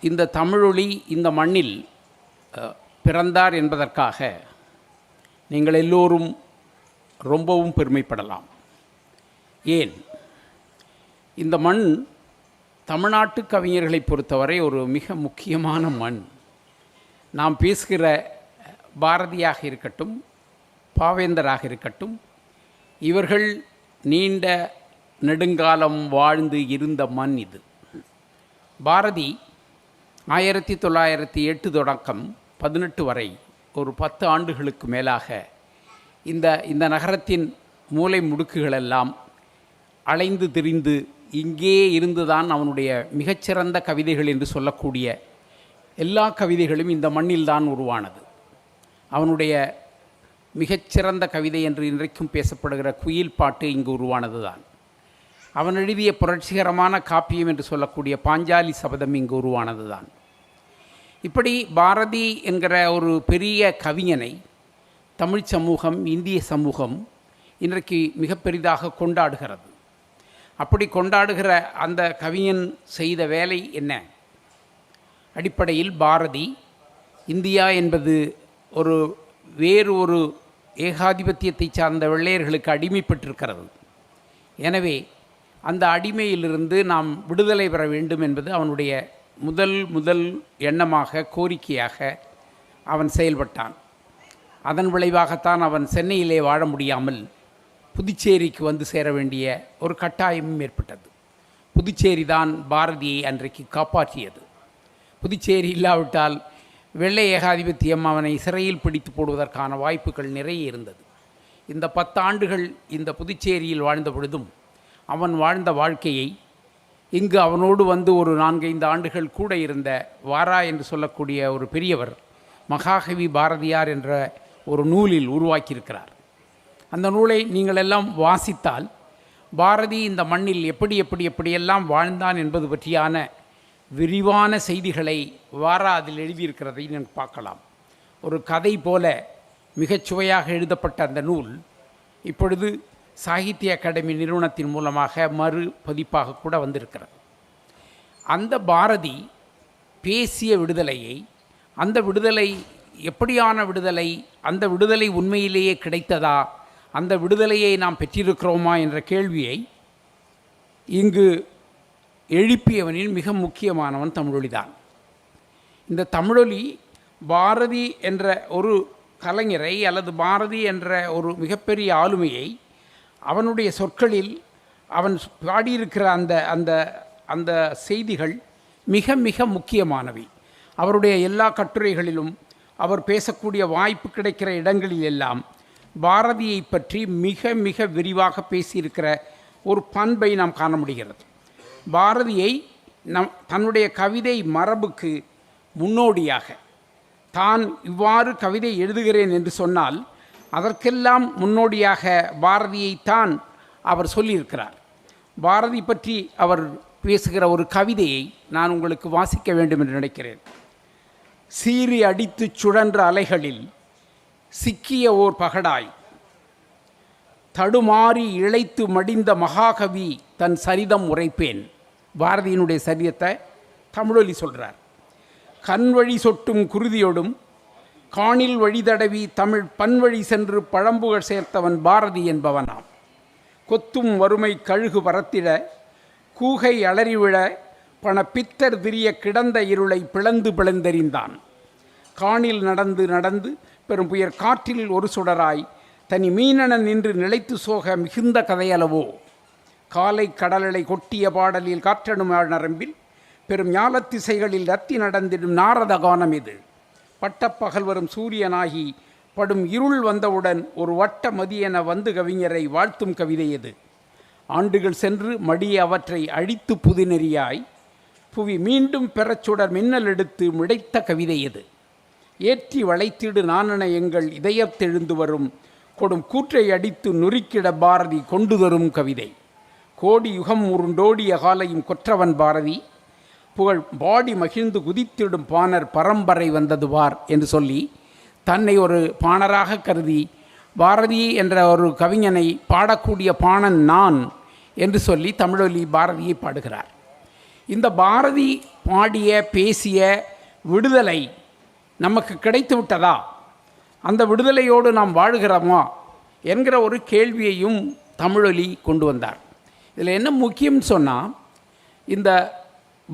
இந்த தமிழொலி இந்த மண்ணில் பிறந்தார் என்பதற்காக நீங்கள் எல்லோரும் ரொம்பவும் பெருமைப்படலாம். ஏன்? இந்த மண் தமிழ்நாட்டு கவிஞர்களை பொறுத்தவரை ஒரு மிக முக்கியமான மண். நாம் பேசுகிற பாரதியாக இருக்கட்டும் பாவேந்தராக இருக்கட்டும் இவர்கள் நீண்ட நெடுங்காலம் வாழ்ந்து இருந்த மண் இது. பாரதி ஆயிரத்தி தொள்ளாயிரத்தி எட்டு தொடக்கம் பதினெட்டு வரை ஒரு பத்து ஆண்டுகளுக்கு மேலாக இந்த இந்த நகரத்தின் மூலை முடுக்குகளெல்லாம் அலைந்து திரிந்து இங்கே இருந்துதான் அவனுடைய மிகச்சிறந்த கவிதைகள் என்று சொல்லக்கூடிய எல்லா கவிதைகளும் இந்த மண்ணில்தான் உருவானது. அவனுடைய மிகச்சிறந்த கவிதை என்று இன்றைக்கும் பேசப்படுகிற குயில் பாட்டு இங்கு உருவானது தான் அவன் எழுதிய புரட்சிகரமான காப்பியம் என்று சொல்லக்கூடிய பாஞ்சாலி சபதம் இங்கு உருவானது தான் இப்படி பாரதி என்கிற ஒரு பெரிய கவிஞனை தமிழ் சமூகம் இந்திய சமூகம் இன்றைக்கு மிக பெரிதாக கொண்டாடுகிறது. அப்படி கொண்டாடுகிற அந்த கவிஞன் செய்த வேலை என்ன? அடிப்படையில் பாரதி இந்தியா என்பது ஒரு வேறு ஒரு ஏகாதிபத்தியத்தை சார்ந்த வெள்ளையர்களுக்கு அடிமைப்பட்டிருக்கிறது. எனவே அந்த அடிமையிலிருந்து நாம் விடுதலை பெற வேண்டும் என்பது அவனுடைய முதல் முதல் எண்ணமாக கோரிக்கையாக அவன் செயல்பட்டான். அதன் விளைவாகத்தான் அவன் சென்னையிலே வாழ முடியாமல் புதுச்சேரிக்கு வந்து சேர வேண்டிய ஒரு கட்டாயமும் ஏற்பட்டது. புதுச்சேரி தான் பாரதியை அன்றைக்கு காப்பாற்றியது. புதுச்சேரி இல்லாவிட்டால் வெள்ளை ஏகாதிபத்தியம் அவனை சிறையில் பிடித்து போடுவதற்கான வாய்ப்புகள் நிறைய இருந்தது. இந்த பத்தாண்டுகள் இந்த புதுச்சேரியில் வாழ்ந்த பொழுதும் அவன் வாழ்ந்த வாழ்க்கையை இங்கு அவனோடு வந்து ஒரு நான்கைந்து ஆண்டுகள் கூட இருந்த வாரா என்று சொல்லக்கூடிய ஒரு பெரியவர் மகாகவி பாரதியார் என்ற ஒரு நூலில் உருவாக்கியிருக்கிறார். அந்த நூலை நீங்கள் எல்லாம் வாசித்தால் பாரதி இந்த மண்ணில் எப்படி எப்படி எப்படியெல்லாம் வாழ்ந்தான் என்பது பற்றியான விரிவான செய்திகளை வாரா அதில் எழுதியிருக்கிறதை நீங்கள் பார்க்கலாம். ஒரு கதை போல மிகச்சுவையாக எழுதப்பட்ட அந்த நூல் இப்பொழுது சாகித்ய அகாடமி நிறுவனத்தின் மூலமாக மறு பதிப்பாக கூட வந்திருக்கிறது. அந்த பாரதி பேசிய விடுதலையை அந்த விடுதலை எப்படியான விடுதலை அந்த விடுதலை உண்மையிலேயே கிடைத்ததா அந்த விடுதலையை நாம் பெற்றிருக்கிறோமா என்ற கேள்வியை இங்கு எழுப்பியவனில் மிக முக்கியமானவன் தமிழொலிதான் இந்த தமிழொலி பாரதி என்ற ஒரு கலைஞரை அல்லது பாரதி என்ற ஒரு மிகப்பெரிய ஆளுமையை அவனுடைய சொற்களில் அவன் பாடியிருக்கிற அந்த அந்த அந்த செய்திகள் மிக மிக முக்கியமானவை. அவருடைய எல்லா கட்டுரைகளிலும் அவர் பேசக்கூடிய வாய்ப்பு கிடைக்கிற இடங்களில் எல்லாம் பாரதியை பற்றி மிக மிக விரிவாக பேசியிருக்கிற ஒரு பண்பை நாம் காண முடிகிறது. பாரதியை நம் தன்னுடைய கவிதை மரபுக்கு முன்னோடியாக தான் இவ்வாறு கவிதை எழுதுகிறேன் என்று சொன்னால் அதற்கெல்லாம் முன்னோடியாக பாரதியைத்தான் அவர் சொல்லியிருக்கிறார். பாரதி பற்றி அவர் பேசுகிற ஒரு கவிதையை நான் உங்களுக்கு வாசிக்க வேண்டும் என்று நினைக்கிறேன். சீறி அடித்து சுழன்ற அலைகளில் சிக்கிய ஓர் பகடாய். தடுமாறி இழைத்து மடிந்த மகாகவி தன் சரிதம் உரைப்பேன். பாரதியினுடைய சரிதத்தை தமிழொலி சொல்கிறார் கண்வழி சொட்டும் குருதியொடும் காணில் வழி தடவி தமிழ் பன்வழி சென்று பழம்புகழ் சேர்த்தவன் பாரதி என்பவனாம். கொத்தும் வறுமை கழுகு பரத்திட கூகை அலறிவிழ பண பித்தர் திரிய கிடந்த இருளை பிளந்து பிளந்தெறிந்தான். காணில் நடந்து நடந்து பெரும் புயற் காற்றில் ஒரு சுடராய் தனி மீனன நின்று நிலைத்து சோக மிகுந்த கதையளவோ. காலை கடலலை கொட்டிய பாடலில் காற்றணும் நரம்பில் பெரும் ஞாலத்திசைகளில் ரத்தி நடந்திடும் நாரத கானம் இது. பட்டப்பகல் வரும் சூரியனாகி படும் இருள் வந்தவுடன் ஒரு வட்ட மதியென வந்து கவிஞரை வாழ்த்தும் கவிதை இது. ஆண்டுகள் சென்று மடிய அவற்றை அழித்து புதுநெறியாய் புவி மீண்டும் பெறச்சுடர் மின்னல் எடுத்து மிடைத்த கவிதை இது ஏற்றி வளைத்திடு நானென எங்கள் இதயத்தெழுந்து வரும். கொடும் கூற்றை அடித்து நுறுக்கிட பாரதி கொண்டு தரும் கவிதை. கோடி யுகம் உருண்டோடிய காலையும் கொற்றவன் பாரதி. புகழ் பாடி மகிழ்ந்து குதித்திடும் பாணர் பரம்பரை வந்தது வார் என்று சொல்லி தன்னை ஒரு பாணராக கருதி பாரதி என்ற ஒரு கவிஞனை பாடக்கூடிய பாணன் நான் என்று சொல்லி தமிழொலி பாரதியை பாடுகிறார். இந்த பாரதி பாடிய பேசிய விடுதலை நமக்கு கிடைத்து விட்டதா? அந்த விடுதலையோடு நாம் வாழுகிறோமா? என்கிற ஒரு கேள்வியையும் தமிழொலி கொண்டு வந்தார். இதில் என்ன முக்கியம்னு சொன்னால் இந்த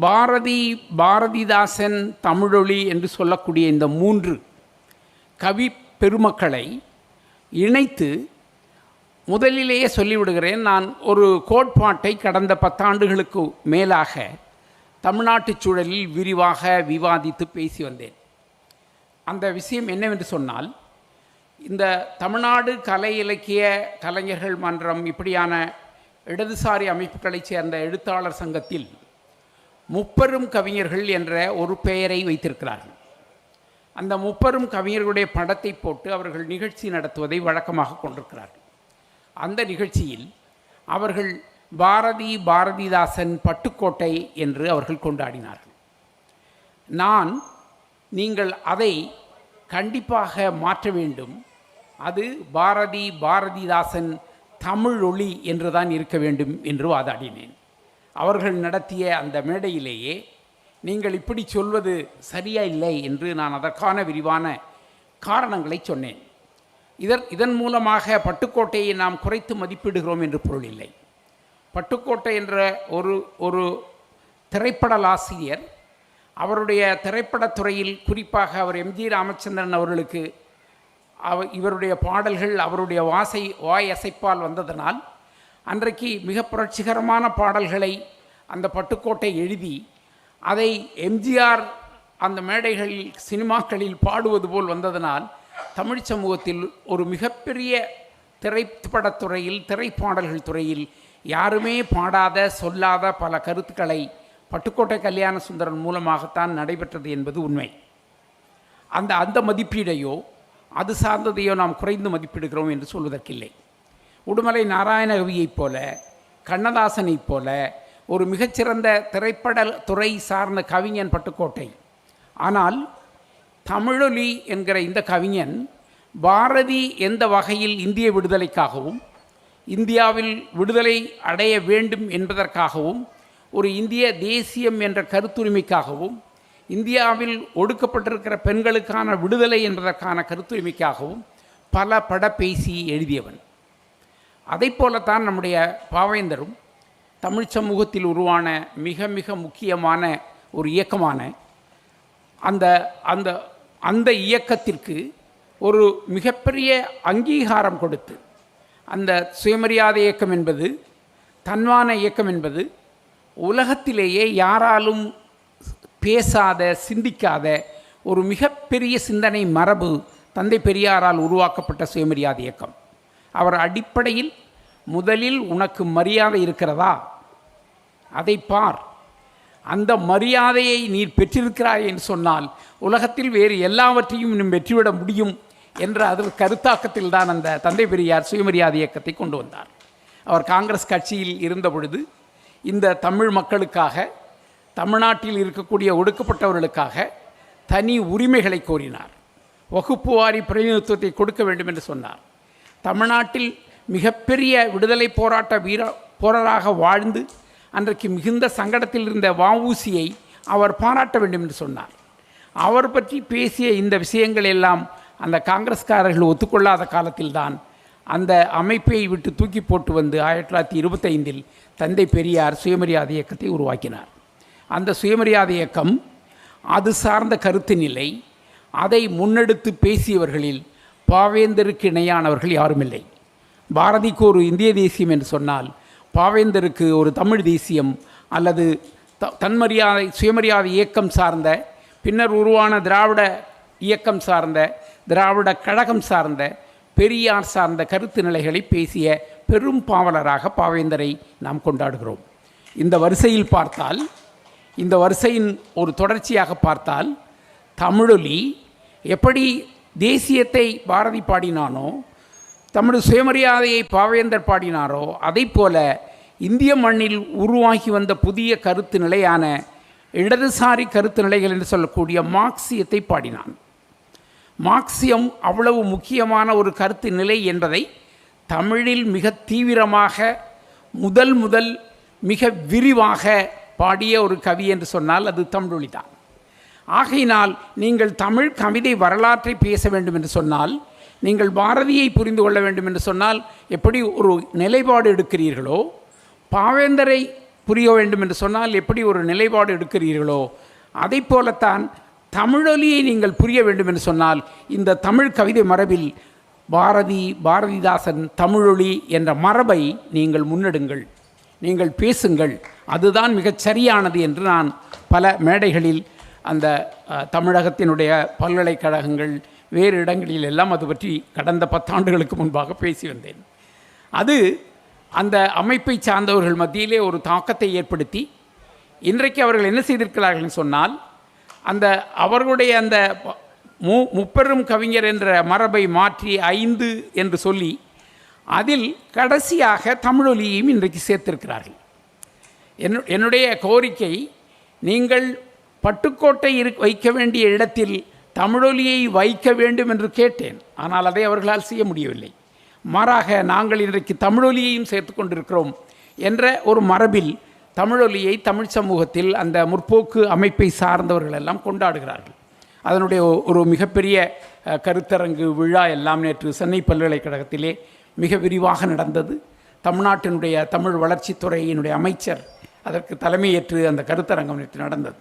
பாரதி பாரதிதாசன் தமிழொலி என்று சொல்லக்கூடிய இந்த மூன்று கவி பெருமக்களை இணைத்து முதலிலேயே சொல்லிவிடுகிறேன் நான் ஒரு கோட்பாட்டை கடந்த பத்தாண்டுகளுக்கு மேலாக தமிழ்நாட்டுச் சூழலில் விரிவாக விவாதித்து பேசி வந்தேன். அந்த விஷயம் என்னவென்று சொன்னால் இந்த தமிழ்நாடு கலை இலக்கிய கலைஞர்கள் மன்றம் இப்படியான இடதுசாரி அமைப்புகளைச் சேர்ந்த எழுத்தாளர் சங்கத்தில் முப்பெரும் கவிஞர்கள் என்ற ஒரு பெயரை வைத்திருக்கிறார்கள். அந்த முப்பெரும் கவிஞர்களுடைய படத்தை போட்டு அவர்கள் நிகழ்ச்சி நடத்துவதை வழக்கமாக கொண்டிருக்கிறார்கள். அந்த நிகழ்ச்சியில் அவர்கள் பாரதி பாரதிதாசன் பட்டுக்கோட்டை என்று அவர்கள் கொண்டாடினார்கள். நான் நீங்கள் அதை கண்டிப்பாக மாற்ற வேண்டும். அது பாரதி பாரதிதாசன் தமிழ் ஒளி என்றுதான் இருக்க வேண்டும் என்று வாதாடினேன். அவர்கள் நடத்திய அந்த மேடையிலேயே நீங்கள் இப்படி சொல்வது சரியா இல்லை என்று நான் அதற்கான விரிவான காரணங்களை சொன்னேன். இதன் இதன் மூலமாக பட்டுக்கோட்டையை நாம் குறைத்து மதிப்பிடுகிறோம் என்று பொருள் இல்லை. பட்டுக்கோட்டை என்ற ஒரு ஒரு திரைப்படலாசிரியர் அவருடைய திரைப்படத்துறையில் குறிப்பாக அவர் எம்ஜி ராமச்சந்திரன் அவர்களுக்கு அவ இவருடைய பாடல்கள் அவருடைய வாசை வாய் அசைப்பால் வந்ததனால் அன்றைக்கு மிக புரட்சிகரமான பாடல்களை அந்த பட்டுக்கோட்டை எழுதி அதை எம்ஜிஆர் அந்த மேடைகளில் சினிமாக்களில் பாடுவது போல் வந்ததனால் தமிழ் சமூகத்தில் ஒரு மிகப்பெரிய திரைப்படத்துறையில் திரைப்பாடல்கள் துறையில் யாருமே பாடாத சொல்லாத பல கருத்துக்களை பட்டுக்கோட்டை கல்யாண சுந்தரன் மூலமாகத்தான் நடைபெற்றது என்பது உண்மை. அந்த அந்த மதிப்பீடையோ அது சார்ந்ததையோ நாம் குறைந்து மதிப்பிடுகிறோம் என்று சொல்வதற்கில்லை. உடுமலை நாராயணகவியைப் போல கண்ணதாசனைப் போல ஒரு மிகச்சிறந்த திரைப்பட துறை சார்ந்த கவிஞன் பட்டுக்கோட்டை. ஆனால் தமிழொலி என்கிற இந்த கவிஞன் பாரதி எந்த வகையில் இந்திய விடுதலைக்காகவும் இந்தியாவில் விடுதலை அடைய வேண்டும் என்பதற்காகவும் ஒரு இந்திய தேசியம் என்ற கருத்துரிமைக்காகவும் இந்தியாவில் ஒடுக்கப்பட்டிருக்கிற பெண்களுக்கான விடுதலை என்பதற்கான கருத்துரிமைக்காகவும் பல பட பேசி எழுதியவன். அதைப் போலத்தான் நம்முடைய பாவேந்தரும் தமிழ் சமூகத்தில் உருவான மிக மிக முக்கியமான ஒரு இயக்கமான அந்த அந்த அந்த இயக்கத்திற்கு ஒரு மிகப்பெரிய அங்கீகாரம் கொடுத்து அந்த சுயமரியாதை இயக்கம் என்பது தன்மான இயக்கம் என்பது உலகத்திலேயே யாராலும் பேசாத சிந்திக்காத ஒரு மிகப்பெரிய சிந்தனை மரபு தந்தை பெரியாரால் உருவாக்கப்பட்ட சுயமரியாதை இயக்கம். அவர் அடிப்படையில் முதலில் உனக்கு மரியாதை இருக்கிறதா? அதை பார். அந்த மரியாதையை நீர் பெற்றிருக்கிறாய் என்று சொன்னால் உலகத்தில் வேறு எல்லாவற்றையும் நீ வெற்றிவிட முடியும் என்ற அதில் கருத்தாக்கத்தில் தான் அந்த தந்தை பெரியார் சுயமரியாதை இயக்கத்தை கொண்டு வந்தார். அவர் காங்கிரஸ் கட்சியில் இருந்த பொழுது இந்த தமிழ் மக்களுக்காக தமிழ்நாட்டில் இருக்கக்கூடிய ஒடுக்கப்பட்டவர்களுக்காக தனி உரிமைகளை கோரினார். வகுப்பு வாரி பிரதிநிதித்துவத்தை கொடுக்க வேண்டும் என்று சொன்னார். தமிழ்நாட்டில் மிகப்பெரிய விடுதலை போராட்ட வீர போரராக வாழ்ந்து அன்றைக்கு மிகுந்த சங்கடத்தில் இருந்த வஉசியை அவர் பாராட்ட வேண்டும் என்று சொன்னார். அவர் பற்றி பேசிய இந்த விஷயங்கள் எல்லாம் அந்த காங்கிரஸ்காரர்கள் ஒத்துக்கொள்ளாத காலத்தில்தான் அந்த அமைப்பை விட்டு தூக்கி போட்டு வந்து ஆயிரத்தி தொள்ளாயிரத்தி இருபத்தைந்தில் தந்தை பெரியார் சுயமரியாதை இயக்கத்தை உருவாக்கினார். அந்த சுயமரியாதை இயக்கம் அது சார்ந்த கருத்து நிலை அதை முன்னெடுத்து பேசியவர்களில் பாவேந்தருக்கு இணையானவர்கள் யாரும் இல்லை பாரதிக்கு ஒரு இந்திய தேசியம் என்று சொன்னால் பாவேந்தருக்கு ஒரு தமிழ் தேசியம் அல்லது த தன்மரியாதை சுயமரியாதை இயக்கம் சார்ந்த பின்னர் உருவான திராவிட இயக்கம் சார்ந்த திராவிட கழகம் சார்ந்த பெரியார் சார்ந்த கருத்து நிலைகளை பேசிய பெரும் பாவலராக பாவேந்தரை நாம் கொண்டாடுகிறோம். இந்த வரிசையில் பார்த்தால் இந்த வரிசையின் ஒரு தொடர்ச்சியாக பார்த்தால் தமிழொலி எப்படி தேசியத்தை பாரதி பாடினானோ தமது சுயமரியாதையை பாவேந்தர் பாடினாரோ அதை போல இந்திய மண்ணில் உருவாகி வந்த புதிய கருத்து நிலையான இடதுசாரி கருத்து நிலைகள் என்று சொல்லக்கூடிய மார்க்சியத்தை பாடினான். மார்க்சியம் அவ்வளவு முக்கியமான ஒரு கருத்து நிலை என்பதை தமிழில் மிக தீவிரமாக முதல் முதல் மிக விரிவாக பாடிய ஒரு கவி என்று சொன்னால் அது தமிழொலி தான் ஆகையினால் நீங்கள் தமிழ் கவிதை வரலாற்றை பேச வேண்டும் என்று சொன்னால் நீங்கள் பாரதியை புரிந்து கொள்ள வேண்டும் என்று சொன்னால் எப்படி ஒரு நிலைப்பாடு எடுக்கிறீர்களோ பாவேந்தரை புரிய வேண்டும் என்று சொன்னால் எப்படி ஒரு நிலைப்பாடு எடுக்கிறீர்களோ அதை போலத்தான் தமிழொலியை நீங்கள் புரிய வேண்டும் என்று சொன்னால் இந்த தமிழ் கவிதை மரபில் பாரதி பாரதிதாசன் தமிழொலி என்ற மரபை நீங்கள் முன்னெடுங்கள் நீங்கள் பேசுங்கள். அதுதான் மிகச் சரியானது என்று நான் பல மேடைகளில் அந்த தமிழகத்தினுடைய பல்கலைக்கழகங்கள் வேறு இடங்களில் எல்லாம் அது பற்றி கடந்த பத்தாண்டுகளுக்கு முன்பாக பேசி வந்தேன். அது அந்த அமைப்பை சார்ந்தவர்கள் மத்தியிலே ஒரு தாக்கத்தை ஏற்படுத்தி இன்றைக்கு அவர்கள் என்ன செய்திருக்கிறார்கள் சொன்னால் அந்த அவர்களுடைய அந்த மு முப்பெரும் கவிஞர் என்ற மரபை மாற்றி ஐந்து என்று சொல்லி அதில் கடைசியாக தமிழொலியையும் இன்றைக்கு சேர்த்திருக்கிறார்கள். என்னு என்னுடைய கோரிக்கை நீங்கள் பட்டுக்கோட்டை இரு வைக்க வேண்டிய இடத்தில் தமிழொலியை வைக்க வேண்டும் என்று கேட்டேன். ஆனால் அதை அவர்களால் செய்ய முடியவில்லை. மாறாக நாங்கள் இன்றைக்கு தமிழொலியையும் சேர்த்து கொண்டிருக்கிறோம் என்ற ஒரு மரபில் தமிழொலியை தமிழ் சமூகத்தில் அந்த முற்போக்கு அமைப்பை சார்ந்தவர்கள் எல்லாம் கொண்டாடுகிறார்கள். அதனுடைய ஒரு மிகப்பெரிய கருத்தரங்கு விழா எல்லாம் நேற்று சென்னை பல்கலைக்கழகத்திலே மிக விரிவாக நடந்தது. தமிழ்நாட்டினுடைய தமிழ் வளர்ச்சித்துறையினுடைய அமைச்சர் அதற்கு தலைமையேற்று அந்த கருத்தரங்கம் நேற்று நடந்தது.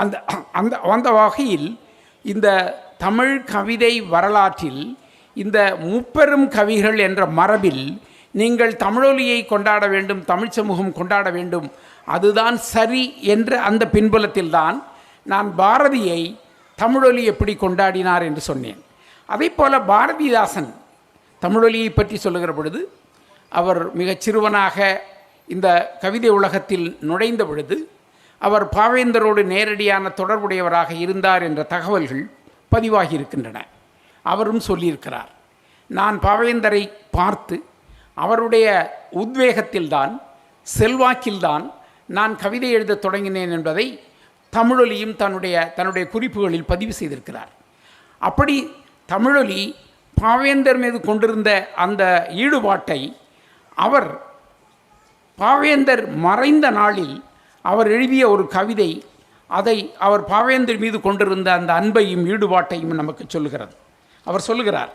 அந்த அந்த அந்த வகையில் இந்த தமிழ் கவிதை வரலாற்றில் இந்த முப்பெரும் கவிகள் என்ற மரபில் நீங்கள் தமிழொலியை கொண்டாட வேண்டும் தமிழ் சமூகம் கொண்டாட வேண்டும் அதுதான் சரி என்ற அந்த பின்புலத்தில்தான் நான் பாரதியை தமிழொலி எப்படி கொண்டாடினார் என்று சொன்னேன். அதே போல பாரதிதாசன் தமிழொலியை பற்றி சொல்லுகிற பொழுது அவர் மிகச் சிறுவனாக இந்த கவிதை உலகத்தில் நுழைந்த பொழுது அவர் பாவேந்தரோடு நேரடியான தொடர்புடையவராக இருந்தார் என்ற தகவல்கள் பதிவாகி இருக்கின்றன அவரும் சொல்லியிருக்கிறார் நான் பாவேந்தரை பார்த்து அவருடைய உத்வேகத்தில்தான் செல்வாக்கில்தான் நான் கவிதை எழுதத் தொடங்கினேன் என்பதை தமிழொலியும் தன்னுடைய தன்னுடைய குறிப்புகளில் பதிவு செய்திருக்கிறார். அப்படி தமிழொலி பாவேந்தர் மீது கொண்டிருந்த அந்த ஈடுபாட்டை அவர் பாவேந்தர் மறைந்த நாளில் அவர் எழுதிய ஒரு கவிதை அதை அவர் பாவேந்தர் மீது கொண்டிருந்த அந்த அன்பையும் ஈடுபாட்டையும் நமக்கு சொல்லுகிறது. அவர் சொல்லுகிறார்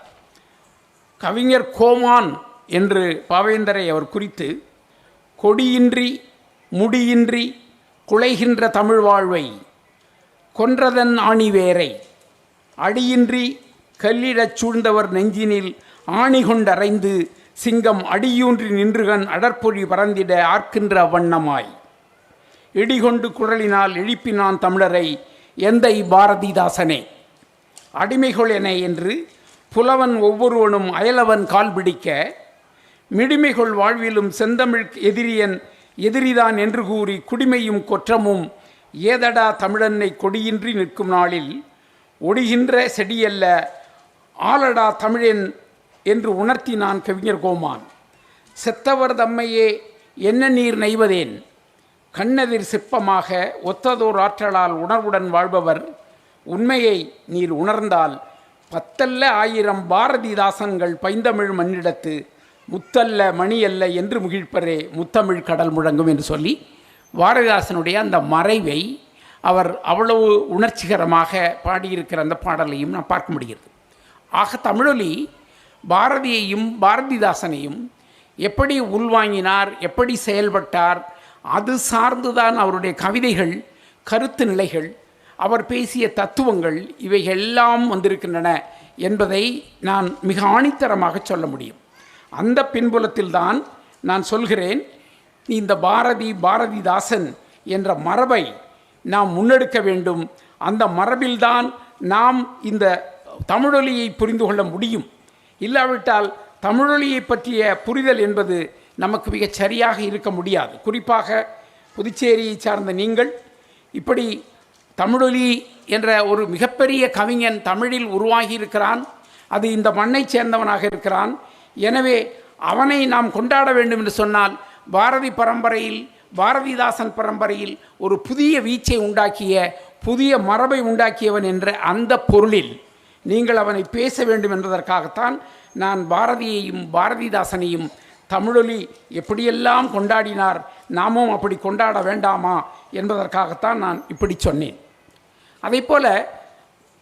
கவிஞர் கோமான் என்று பாவேந்தரை அவர் குறித்து கொடியின்றி முடியின்றி குலைகின்ற தமிழ் வாழ்வை கொன்றதன் ஆணிவேரை அடியின்றி கல்லிடச் சூழ்ந்தவர் நெஞ்சினில் ஆணி கொண்டறைந்து சிங்கம் அடியூன்றி நின்றுகன் அடற்பொழி பறந்திட ஆர்க்கின்ற வண்ணமாய். இடிகொண்டு குரலினால் எழுப்பினான் தமிழரை எந்தை பாரதிதாசனே? அடிமைகள் என என்று புலவன் ஒவ்வொருவனும் அயலவன் கால் பிடிக்க மிடிமைகள் வாழ்விலும் செந்தமிழ் எதிரியன் எதிரிதான் என்று கூறி குடிமையும் கொற்றமும் ஏதடா தமிழன்னை கொடியின்றி நிற்கும் நாளில் ஒடிகின்ற செடியல்ல ஆலடா தமிழன் என்று உணர்த்தினான் கவிஞர் கோமான் செத்தவர் தம்மையே என்ன நீர் நெய்வதேன்? கண்ணெதிர் சிற்பமாக ஒத்ததோர் ஆற்றலால் உணர்வுடன் வாழ்பவர் உண்மையை நீர் உணர்ந்தால் பத்தல்ல ஆயிரம் பாரதிதாசன்கள் பைந்தமிழ் மண்ணிடத்து முத்தல்ல மணியல்ல என்று முகிழ்ப்பரே முத்தமிழ் கடல் முழங்கும் என்று சொல்லி பாரதிதாசனுடைய அந்த மறைவை அவர் அவ்வளவு உணர்ச்சிகரமாக பாடியிருக்கிற அந்த பாடலையும் நான் பார்க்க முடிகிறது. ஆக தமிழொலி பாரதியையும் பாரதிதாசனையும் எப்படி உள்வாங்கினார் எப்படி செயல்பட்டார் அது சார்ந்துதான் அவருடைய கவிதைகள் கருத்து நிலைகள் அவர் பேசிய தத்துவங்கள் இவை எல்லாம் வந்திருக்கின்றன என்பதை நான் மிக ஆணித்தரமாக சொல்ல முடியும். அந்த பின்புலத்தில்தான் நான் சொல்கிறேன் இந்த பாரதி பாரதிதாசன் என்ற மரபை நாம் முன்னெடுக்க வேண்டும். அந்த மரபில்தான் நாம் இந்த தமிழொலியை புரிந்து கொள்ள முடியும். இல்லாவிட்டால் தமிழொலியை பற்றிய புரிதல் என்பது நமக்கு மிகச் சரியாக இருக்க முடியாது. குறிப்பாக புதுச்சேரியை சார்ந்த நீங்கள் இப்படி தமிழொலி என்ற ஒரு மிகப்பெரிய கவிஞன் தமிழில் உருவாகி இருக்கிறான் அது இந்த மண்ணைச் சேர்ந்தவனாக இருக்கிறான். எனவே அவனை நாம் கொண்டாட வேண்டும் என்று சொன்னால் பாரதி பரம்பரையில் பாரதிதாசன் பரம்பரையில் ஒரு புதிய வீச்சை உண்டாக்கிய புதிய மரபை உண்டாக்கியவன் என்ற அந்த பொருளில் நீங்கள் அவனை பேச வேண்டும் என்பதற்காகத்தான் நான் பாரதியையும் பாரதிதாசனையும் தமிழொலி எப்படியெல்லாம் கொண்டாடினார் நாமும் அப்படி கொண்டாட வேண்டாமா என்பதற்காகத்தான் நான் இப்படி சொன்னேன். அதே போல்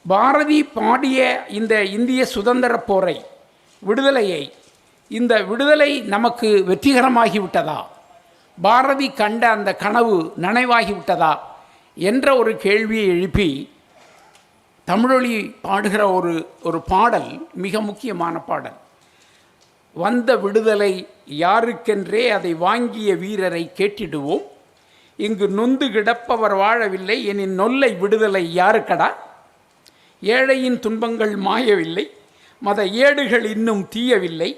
பாரதி பாடிய இந்த இந்திய சுதந்திர போரை விடுதலையை இந்த விடுதலை நமக்கு வெற்றிகரமாகிவிட்டதா? பாரதி கண்ட அந்த கனவு நனைவாகிவிட்டதா? என்ற ஒரு கேள்வியை எழுப்பி தமிழொலி பாடுகிற ஒரு ஒரு பாடல் மிக முக்கியமான பாடல். வந்த விடுதலை யாருக்கென்றே அதை வாங்கிய வீரரை கேட்டிடுவோம். இங்கு நொந்து கிடப்பவர் வாழவில்லை எனின் நொல்லை விடுதலை யாருக்கடா? ஏழையின் துன்பங்கள் மாயவில்லை மத ஏடுகள் இன்னும் தீயவில்லை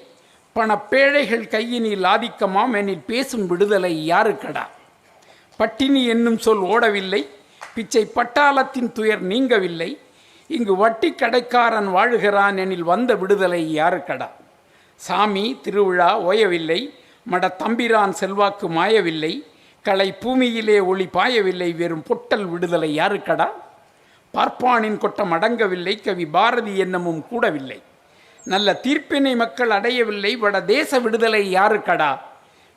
பணப்பேழைகள் கையினில் ஆதிக்கமாம் எனில் பேசும் விடுதலை யாருக்கடா? பட்டினி என்னும் சொல் ஓடவில்லை பிச்சை பட்டாளத்தின் துயர் நீங்கவில்லை இங்கு வட்டி கடைக்காரன் வாழுகிறான் எனில் வந்த விடுதலை யாருக்கடா? சாமி திருவிழா ஓயவில்லை. மட தம்பிரான் செல்வாக்கு மாயவில்லை. களை பூமியிலே ஒளி பாயவில்லை. வெறும் பொட்டல் விடுதலை யாருக்கடா? பார்ப்பானின் கொட்டம் அடங்கவில்லை. கவி பாரதி என்னமும் கூடவில்லை. நல்ல தீர்ப்பினை மக்கள் அடையவில்லை. வட தேச விடுதலை யாருக்கடா?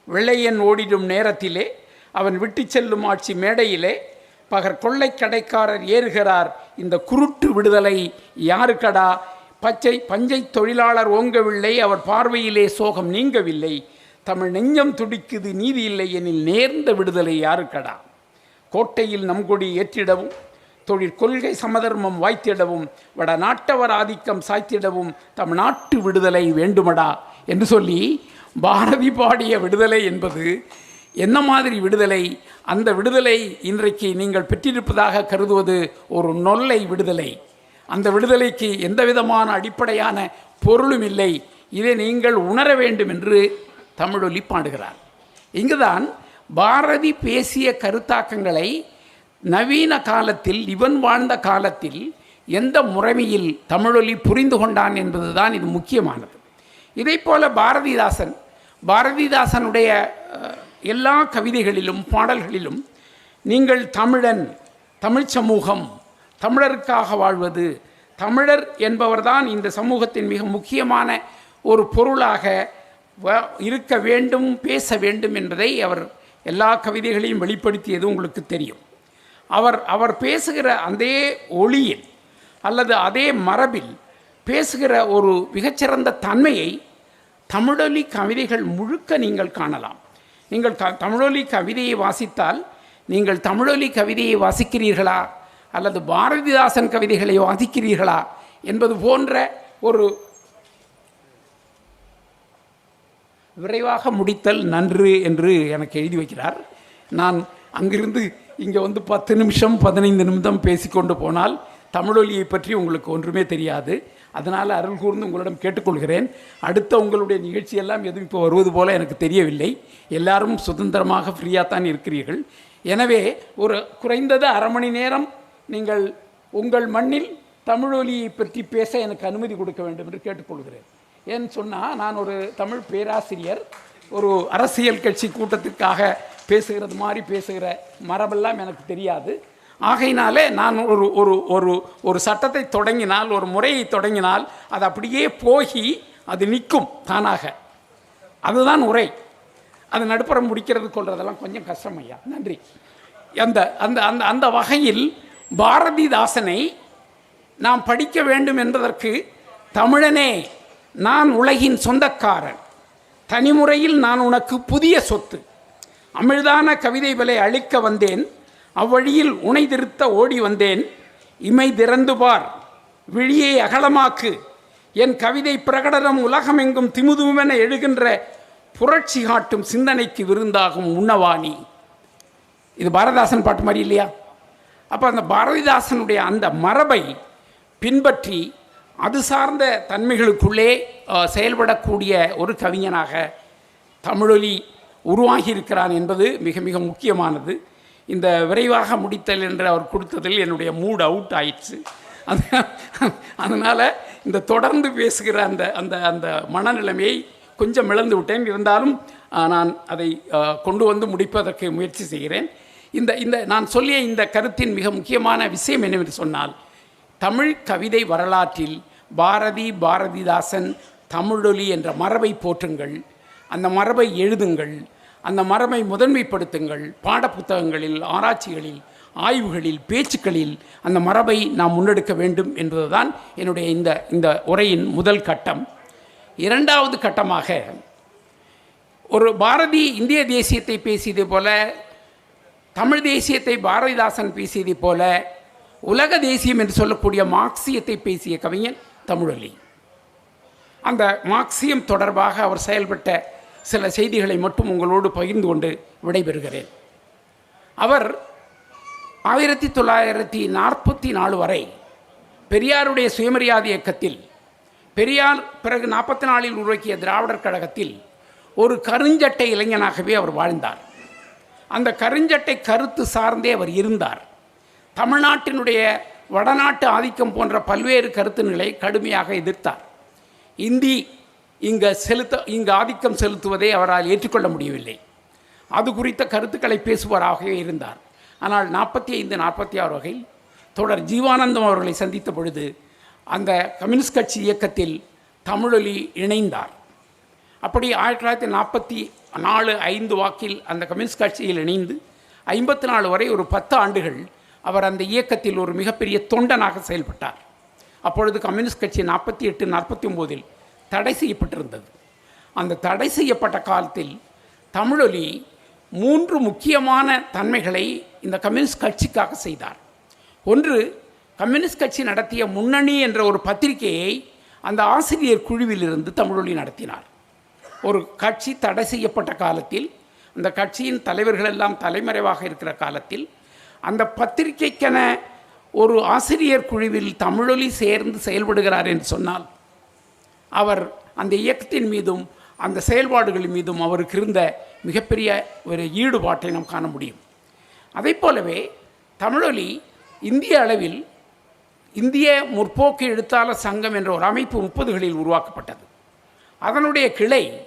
வெள்ளையன் ஓடிடும் நேரத்திலே அவன் விட்டு செல்லும் ஆட்சி மேடையிலே பகர் கொள்ளை கடைக்காரர் ஏறுகிறார். இந்த குருட்டு விடுதலை யாருக்கடா? பச்சை பஞ்சை தொழிலாளர் ஓங்கவில்லை. அவர் பார்வையிலே சோகம் நீங்கவில்லை. தமிழ் நெஞ்சம் துடிக்குது நீதி இல்லை எனில் நேர்ந்த விடுதலை யாருக்கடா? கோட்டையில் நம்கொடி ஏற்றிடவும் தொழிற்கொள்கை சமதர்மம் வாய்த்திடவும் வட நாட்டவர் ஆதிக்கம் சாய்த்திடவும் தம் நாட்டு விடுதலை வேண்டுமடா? என்று சொல்லி பாரதி பாடிய விடுதலை என்பது என்ன மாதிரி விடுதலை? அந்த விடுதலை இன்றைக்கு நீங்கள் பெற்றிருப்பதாக கருதுவது ஒரு நொல்லை விடுதலை. அந்த விடுதலைக்கு எந்த விதமான அடிப்படையான பொருளும் இல்லை. இதை நீங்கள் உணர வேண்டும் என்று தமிழொலி பாடுகிறார். இங்குதான் பாரதி பேசிய கருத்தாக்கங்களை நவீன காலத்தில் இவன் வாழ்ந்த காலத்தில் எந்த முறைமையில் தமிழொலி புரிந்து கொண்டான் என்பதுதான் இது முக்கியமானது. இதை போல பாரதிதாசன் பாரதிதாசனுடைய எல்லா கவிதைகளிலும் பாடல்களிலும் நீங்கள் தமிழன் தமிழ் சமூகம் தமிழருக்காக வாழ்வது. தமிழர் என்பவர்தான் இந்த சமூகத்தின் மிக முக்கியமான ஒரு பொருளாக இருக்க வேண்டும் பேச வேண்டும் என்பதை அவர் எல்லா கவிதைகளையும் வெளிப்படுத்தியது உங்களுக்கு தெரியும். அவர் அவர் பேசுகிற அதே ஒளியில் அல்லது அதே மரபில் பேசுகிற ஒரு மிகச்சிறந்த தன்மையை தமிழொலி கவிதைகள் முழுக்க நீங்கள் காணலாம். நீங்கள் க தமிழொலி கவிதையை வாசித்தால் நீங்கள் தமிழொலி கவிதையை வாசிக்கிறீர்களா? அல்லது பாரதிதாசன் கவிதைகளை வாசிக்கிறீர்களா என்பது போன்ற ஒரு விரைவாக முடித்தல் நன்று என்று எனக்கு எழுதி வைக்கிறார். நான் அங்கிருந்து இங்கே வந்து பத்து நிமிஷம் பதினைந்து நிமிடம் பேசிக்கொண்டு போனால் தமிழொலியை பற்றி உங்களுக்கு ஒன்றுமே தெரியாது. அதனால் அருள் கூர்ந்து உங்களிடம் கேட்டுக்கொள்கிறேன். அடுத்த உங்களுடைய நிகழ்ச்சியெல்லாம் எதுவும் இப்போ வருவது போல எனக்கு தெரியவில்லை. எல்லாரும் சுதந்திரமாக ஃப்ரீயாக தான் இருக்கிறீர்கள். எனவே ஒரு குறைந்தது அரை மணி நேரம் நீங்கள் உங்கள் மண்ணில் தமிழொலியை பற்றி பேச எனக்கு அனுமதி கொடுக்க வேண்டும் என்று கேட்டுக்கொள்கிறேன். ஏன்னு சொன்னால் நான் ஒரு தமிழ் பேராசிரியர் ஒரு அரசியல் கட்சி கூட்டத்திற்காக பேசுகிறது மாதிரி பேசுகிற மரபெல்லாம் எனக்கு தெரியாது. ஆகையினாலே நான் ஒரு ஒரு ஒரு ஒரு சட்டத்தை தொடங்கினால் ஒரு முறையை தொடங்கினால் அது அப்படியே போகி அது நிற்கும் தானாக. அதுதான் உரை. அது நடுப்புறம் முடிக்கிறது கொள்றதெல்லாம் கொஞ்சம் கஷ்டம் ஐயா. நன்றி. அந்த அந்த அந்த அந்த வகையில் பாரதிதாசனை நாம் படிக்க வேண்டும் என்பதற்கு தமிழனே நான் உலகின் சொந்தக்காரன். தனிமுறையில் நான் உனக்கு புதிய சொத்து. அமிழ்தான கவிதை விலை அழிக்க வந்தேன். அவ்வழியில் உனை திருத்த ஓடி வந்தேன். இமை திறந்து பார். விழியை அகலமாக்கு. என் கவிதை பிரகடனம் உலகமெங்கும் திமுதுமென எழுகின்ற புரட்சி காட்டும் சிந்தனைக்கு விருந்தாகும் உண்ணவாணி. இது பாரதாசன் பாட்டு மாதிரி இல்லையா? அப்போ அந்த பாரதிதாசனுடைய அந்த மரபை பின்பற்றி அது சார்ந்த தன்மைகளுக்குள்ளே செயல்படக்கூடிய ஒரு கவிஞனாக தமிழொலி உருவாகி இருக்கிறான் என்பது மிக மிக முக்கியமானது. இந்த விரைவாக முடித்தல் என்று அவர் கொடுத்ததில் என்னுடைய மூட் அவுட் ஆயிடுச்சு. அது அதனால் இந்த தொடர்ந்து பேசுகிற அந்த அந்த அந்த மனநிலைமையை கொஞ்சம் இழந்து விட்டேன். இருந்தாலும் நான் அதை கொண்டு வந்து முடிப்பதற்கு முயற்சி செய்கிறேன். இந்த இந்த நான் சொல்லிய இந்த கருத்தின் மிக முக்கியமான விஷயம் என்னவென்று சொன்னால் தமிழ் கவிதை வரலாற்றில் பாரதி பாரதிதாசன் தமிழொலி என்ற மரபை போற்றுங்கள் அந்த மரபை எழுதுங்கள் அந்த மரபை முதன்மைப்படுத்துங்கள் பாடப்புத்தகங்களில் ஆராய்ச்சிகளில் ஆய்வுகளில் பேச்சுக்களில் அந்த மரபை நாம் முன்னெடுக்க வேண்டும் என்பதுதான் என்னுடைய இந்த இந்த உரையின் முதல் கட்டம். இரண்டாவது கட்டமாக ஒரு பாரதி இந்திய தேசியத்தை பேசியது போல தமிழ் தேசியத்தை பாரதிதாசன் பேசியதை போல உலக தேசியம் என்று சொல்லக்கூடிய மார்க்சியத்தை பேசிய கவிஞன் தமிழொலி. அந்த மார்க்சியம் தொடர்பாக அவர் செயல்பட்ட சில செய்திகளை மட்டும் உங்களோடு பகிர்ந்து கொண்டு விடைபெறுகிறேன். அவர் ஆயிரத்தி தொள்ளாயிரத்தி நாற்பத்தி நாலு வரை பெரியாருடைய சுயமரியாதை இயக்கத்தில் பெரியார் பிறகு நாற்பத்தி நாலில் உருவாக்கிய திராவிடர் கழகத்தில் ஒரு கருஞ்சட்டை இளைஞனாகவே அவர் வாழ்ந்தார். அந்த கருஞ்சட்டை கருத்து சார்ந்தே அவர் இருந்தார். தமிழ்நாட்டினுடைய வடநாட்டு ஆதிக்கம் போன்ற பல்வேறு கருத்துநிலை கடுமையாக எதிர்த்தார். இந்தி இங்கே செலுத்த இங்கு ஆதிக்கம் செலுத்துவதை அவரால் ஏற்றுக்கொள்ள முடியவில்லை. அது குறித்த கருத்துக்களை பேசுபவராகவே இருந்தார். ஆனால் நாற்பத்தி ஐந்து நாற்பத்தி ஆறு வகையில் தொடர் ஜீவானந்தம் அவர்களை சந்தித்த பொழுது அந்த கம்யூனிஸ்ட் கட்சி இயக்கத்தில் தமிழொலி இணைந்தார். அப்படி ஆயிரத்தி தொள்ளாயிரத்தி நாற்பத்தி நாலு ஐந்து வாக்கில் அந்த கம்யூனிஸ்ட் கட்சியில் இணைந்து ஐம்பத்தி நாலு வரை ஒரு பத்து ஆண்டுகள் அவர் அந்த இயக்கத்தில் ஒரு மிகப்பெரிய தொண்டனாக செயல்பட்டார். அப்பொழுது கம்யூனிஸ்ட் கட்சி நாற்பத்தி எட்டு நாற்பத்தி ஒம்போதில் தடை செய்யப்பட்டிருந்தது. அந்த தடை செய்யப்பட்ட காலத்தில் தமிழொலி மூன்று முக்கியமான தன்மைகளை இந்த கம்யூனிஸ்ட் கட்சிக்காக செய்தார். ஒன்று கம்யூனிஸ்ட் கட்சி நடத்திய முன்னணி என்ற ஒரு பத்திரிகையை அந்த ஆசிரியர் குழுவிலிருந்து தமிழொலி நடத்தினார். ஒரு கட்சி தடை செய்யப்பட்ட காலத்தில் அந்த கட்சியின் தலைவர்கள் எல்லாம் தலைமறைவாக இருக்கிற காலத்தில் அந்த பத்திரிகைக்கென ஒரு ஆசிரியர் குழுவில் தமிழொலி சேர்ந்து செயல்படுகிறார் என்று சொன்னால் அவர் அந்த இயக்கத்தின் மீதும் அந்த செயல்பாடுகள் மீதும் அவருக்கு இருந்த மிகப்பெரிய ஒரு ஈடுபாட்டை நாம் காண முடியும். அதை போலவே தமிழொலி இந்திய அளவில் இந்திய முற்போக்கு எழுத்தாளர் சங்கம் என்ற ஒரு அமைப்பு முப்பதுகளில் உருவாக்கப்பட்டது. அதனுடைய கிளை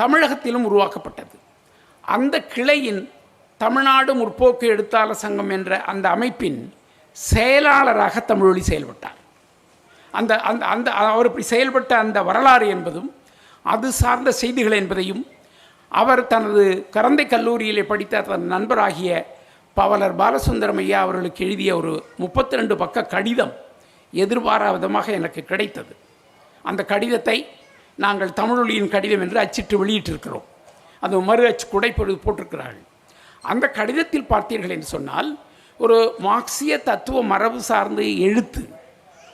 தமிழகத்திலும் உருவாக்கப்பட்டது. அந்த கிளையின் தமிழ்நாடு முற்போக்கு எழுத்தாளர் சங்கம் என்ற அந்த அமைப்பின் செயலாளராக தமிழொலி செயல்பட்டார். அந்த அந்த அந்த அவர் இப்படி செயல்பட்ட அந்த வரலாறு என்பதும் அது சார்ந்த செய்திகள் என்பதையும் அவர் தனது கரந்தை கல்லூரியில் படித்த தன் நண்பராகிய பவலர் பாலசுந்தரம் ஐயா அவர்களுக்கு எழுதிய ஒரு முப்பத்தி ரெண்டு பக்க கடிதம் எதிர்பாராவிதமாக எனக்கு கிடைத்தது. அந்த கடிதத்தை நாங்கள் தமிழொலியின் கடிதம் என்று அச்சிட்டு வெளியிட்டிருக்கிறோம். அது மறு அச்சு குடைப்பொழுது போட்டிருக்கிறார்கள். அந்த கடிதத்தில் பார்த்தீர்கள் என்று சொன்னால் ஒரு மார்க்சிய தத்துவ மரபு சார்ந்த எழுத்து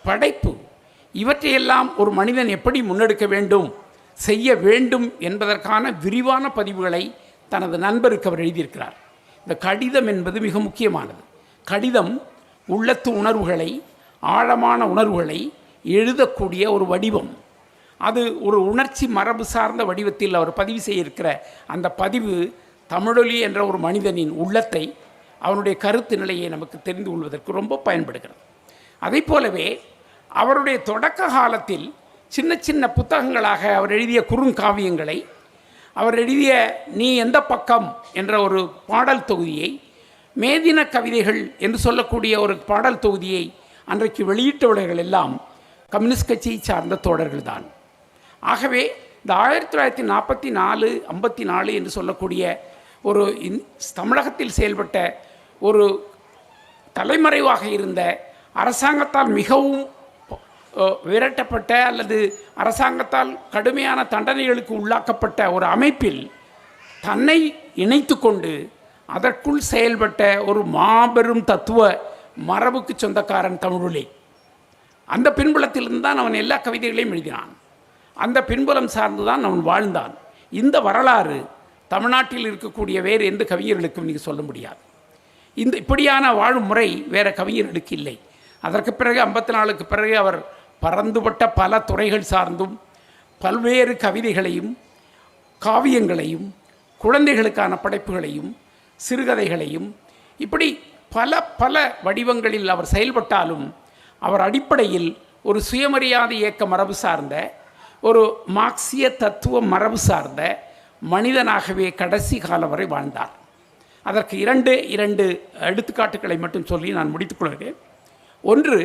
படைப்பு இவற்றையெல்லாம் ஒரு மனிதன் எப்படி முன்னெடுக்க வேண்டும் செய்ய வேண்டும் என்பதற்கான விரிவான பதிவுகளை தனது நண்பருக்கு அவர் எழுதியிருக்கிறார். இந்த கடிதம் என்பது மிக முக்கியமானது. கடிதம் உள்ளத்து உணர்வுகளை ஆழமான உணர்வுகளை எழுதக்கூடிய ஒரு வடிவம். அது ஒரு உணர்ச்சி மரபு சார்ந்த வடிவத்தில் அவர் பதிவு செய்திருக்கிற அந்த பதிவு தமிழொலி என்ற ஒரு மனிதனின் உள்ளத்தை அவனுடைய கருத்து நிலையை நமக்கு தெரிந்து கொள்வதற்கு ரொம்ப பயன்படுகிறது. அதை போலவே அவருடைய தொடக்க காலத்தில் சின்ன சின்ன புத்தகங்களாக அவர் எழுதிய குறுங்காவியங்களை அவர் எழுதிய நீ எந்த பக்கம் என்ற ஒரு பாடல் தொகுதியை மேதின கவிதைகள் என்று சொல்லக்கூடிய ஒரு பாடல் தொகுதியை அன்றைக்கு வெளியிட்டவர்கள் எல்லாம் கம்யூனிஸ்ட் கட்சியை சார்ந்த தோழர்கள் தான் ஆகவே இந்த ஆயிரத்தி தொள்ளாயிரத்தி நாற்பத்தி நாலு ஐம்பத்தி நாலு என்று சொல்லக்கூடிய ஒரு இந் தமிழகத்தில் செயல்பட்ட ஒரு தலைமறைவாக இருந்த அரசாங்கத்தால் மிகவும் விரட்டப்பட்ட அல்லது அரசாங்கத்தால் கடுமையான தண்டனைகளுக்கு உள்ளாக்கப்பட்ட ஒரு அமைப்பில் தன்னை இணைத்து கொண்டு அதற்குள் செயல்பட்ட ஒரு மாபெரும் தத்துவ மரபுக்கு சொந்தக்காரன் தமிழொலி அந்த பின்புலத்திலிருந்து தான் அவன் எல்லா கவிதைகளையும் எழுதினான். அந்த பின்புலம் சார்ந்து தான் அவன் வாழ்ந்தான். இந்த வரலாறு தமிழ்நாட்டில் இருக்கக்கூடிய வேறு எந்த கவிஞர்களுக்கும் நீங்கள் சொல்ல முடியாது. இந்த இப்படியான வாழும் முறை வேறு கவிஞர்களுக்கு இல்லை. அதற்கு பிறகு ஐம்பத்தி நாலுக்கு பிறகு அவர் பறந்துபட்ட பல துறைகள் சார்ந்தும் பல்வேறு கவிதைகளையும் காவியங்களையும் குழந்தைகளுக்கான படைப்புகளையும் சிறுகதைகளையும் இப்படி பல பல வடிவங்களில் அவர் செயல்பட்டாலும் அவர் அடிப்படையில் ஒரு சுயமரியாதை இயக்க மரபு சார்ந்த ஒரு மார்க்சிய தத்துவ மரபு சார்ந்த மனிதனாகவே கடைசி காலம் வரை வாழ்ந்தார். அதற்கு இரண்டு இரண்டு எடுத்துக்காட்டுகளை மட்டும் சொல்லி நான் முடித்துக்கொள்கிறேன் ஒன்று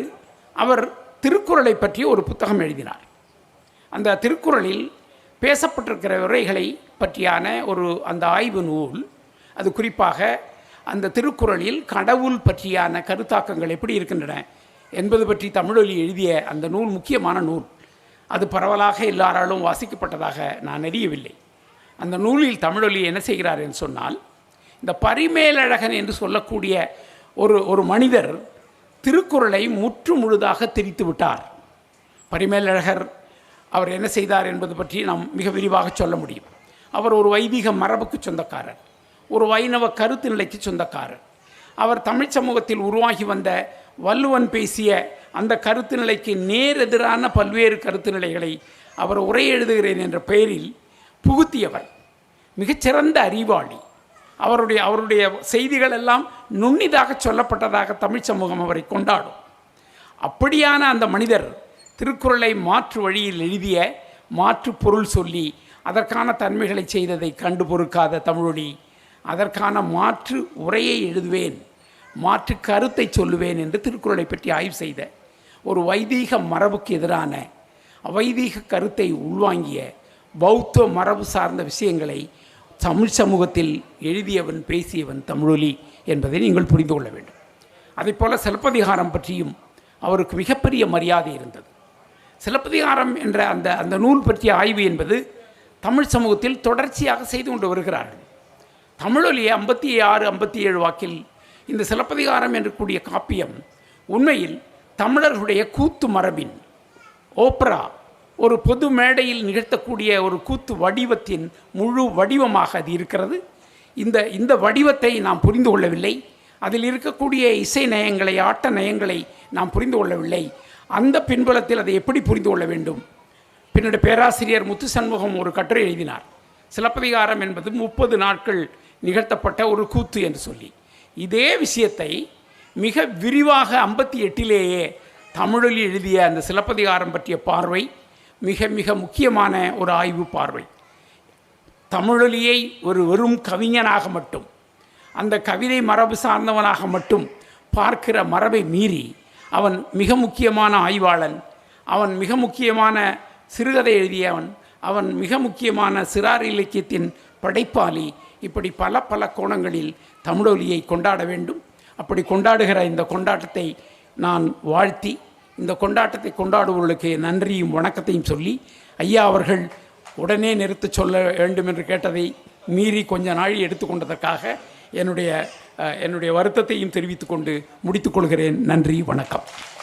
அவர் திருக்குறளை பற்றி ஒரு புத்தகம் எழுதினார். அந்த திருக்குறளில் பேசப்பட்டிருக்கிற உரைகளை பற்றியான ஒரு அந்த ஆய்வு நூல் அது குறிப்பாக அந்த திருக்குறளில் கடவுள் பற்றியான கருத்தாக்கங்கள் எப்படி இருக்கின்றன என்பது பற்றி தமிழொலி எழுதிய அந்த நூல் முக்கியமான நூல். அது பரவலாக எல்லாராலும் வாசிக்கப்பட்டதாக நான் அறியவில்லை. அந்த நூலில் தமிழொலி என்ன செய்கிறார் என்று சொன்னால் இந்த பரிமேலழகன் என்று சொல்லக்கூடிய ஒரு ஒரு மனிதர் திருக்குறளை முற்று முழுதாக திரித்து விட்டார். பரிமேலழகர் அவர் என்ன செய்தார் என்பது பற்றி நாம் மிக விரிவாக சொல்ல முடியும். அவர் ஒரு வைதிக மரபுக்கு சொந்தக்காரர் ஒரு வைணவ கருத்து நிலைக்கு சொந்தக்காரர். அவர் தமிழ் சமூகத்தில் உருவாகி வந்த வள்ளுவன் பேசிய அந்த கருத்து நிலைக்கு நேரெதிரான பல்வேறு கருத்து நிலைகளை அவர் உரை எழுதுகிறேன் என்ற பெயரில் புகுத்தியவர். மிகச்சிறந்த அறிவாளி. அவருடைய அவருடைய செய்திகள் எல்லாம் நுண்ணிதாக சொல்லப்பட்டதாக தமிழ் சமூகம் அவரை கொண்டாடும். அப்படியான அந்த மனிதர் திருக்குறளை மாற்று வழியில் எழுதிய மாற்று பொருள் சொல்லி அதற்கான தன்மைகளை செய்ததை கண்டு பொறுக்காத தமிழொலி அதற்கான மாற்று உரையை எழுதுவேன் மாற்று கருத்தை சொல்லுவேன் என்று திருக்குறளை பற்றி ஆய்வு செய்த ஒரு வைதீக மரபுக்கு எதிரான வைதீக கருத்தை உள்வாங்கிய பௌத்த மரபு சார்ந்த விஷயங்களை தமிழ் சமூகத்தில் எழுதியவன் பேசியவன் தமிழொலி என்பதை நீங்கள் புரிந்து கொள்ள வேண்டும். அதைப்போல் சிலப்பதிகாரம் பற்றியும் அவருக்கு மிகப்பெரிய மரியாதை இருந்தது. சிலப்பதிகாரம் என்ற அந்த அந்த நூல் பற்றிய ஆய்வு என்பது தமிழ் சமூகத்தில் தொடர்ச்சியாக செய்து கொண்டு வருகிறார்கள். தமிழொலியை ஐம்பத்தி ஆறு ஐம்பத்தி ஏழு வாக்கில் இந்த சிலப்பதிகாரம் என்று கூடிய காப்பியம் உண்மையில் தமிழர்களுடைய கூத்து மரபின் ஓப்ரா ஒரு பொது மேடையில் நிகழ்த்தக்கூடிய ஒரு கூத்து வடிவத்தின் முழு வடிவமாக அது இருக்கிறது. இந்த இந்த வடிவத்தை நாம் புரிந்து கொள்ளவில்லை. அதில் இருக்கக்கூடிய இசை நயங்களை ஆட்ட நயங்களை நாம் புரிந்து கொள்ளவில்லை. அந்த பின்புலத்தில் அதை எப்படி புரிந்து கொள்ள வேண்டும்? பின்னோட பேராசிரியர் முத்து சண்முகம் ஒரு கட்டுரை எழுதினார். சிலப்பதிகாரம் என்பது முப்பது நாட்கள் நிகழ்த்தப்பட்ட ஒரு கூத்து என்று சொல்லி. இதே விஷயத்தை மிக விரிவாக ஐம்பத்தி எட்டிலேயே தமிழில் எழுதிய அந்த சிலப்பதிகாரம் பற்றிய பார்வை மிக மிக முக்கியமான ஒரு ஆய்வு பார்வை. தமிழொலியை ஒரு வெறும் கவிஞனாக மட்டும் அந்த கவிதை மரபு சார்ந்தவனாக மட்டும் பார்க்கிற மரபை மீறி அவன் மிக முக்கியமான ஆய்வாளன் அவன் மிக முக்கியமான சிறுகதை எழுதியவன் அவன் மிக முக்கியமான சிறார் இலக்கியத்தின் படைப்பாளி இப்படி பல பல கோணங்களில் தமிழொலியை கொண்டாட வேண்டும். அப்படி கொண்டாடுகிற இந்த கொண்டாட்டத்தை நான் வாழ்த்தி இந்த கொண்டாட்டத்தை கொண்டாடுபவர்களுக்கு நன்றியும் வணக்கத்தையும் சொல்லி ஐயா அவர்கள் உடனே நிறுத்த சொல்ல வேண்டும் என்று கேட்டதை மீறி கொஞ்ச நாள் எடுத்துக்கொண்டதற்காக என்னுடைய என்னுடைய வருத்தத்தையும் தெரிவித்துக்கொண்டு முடித்துக்கொள்கிறேன் நன்றி வணக்கம்.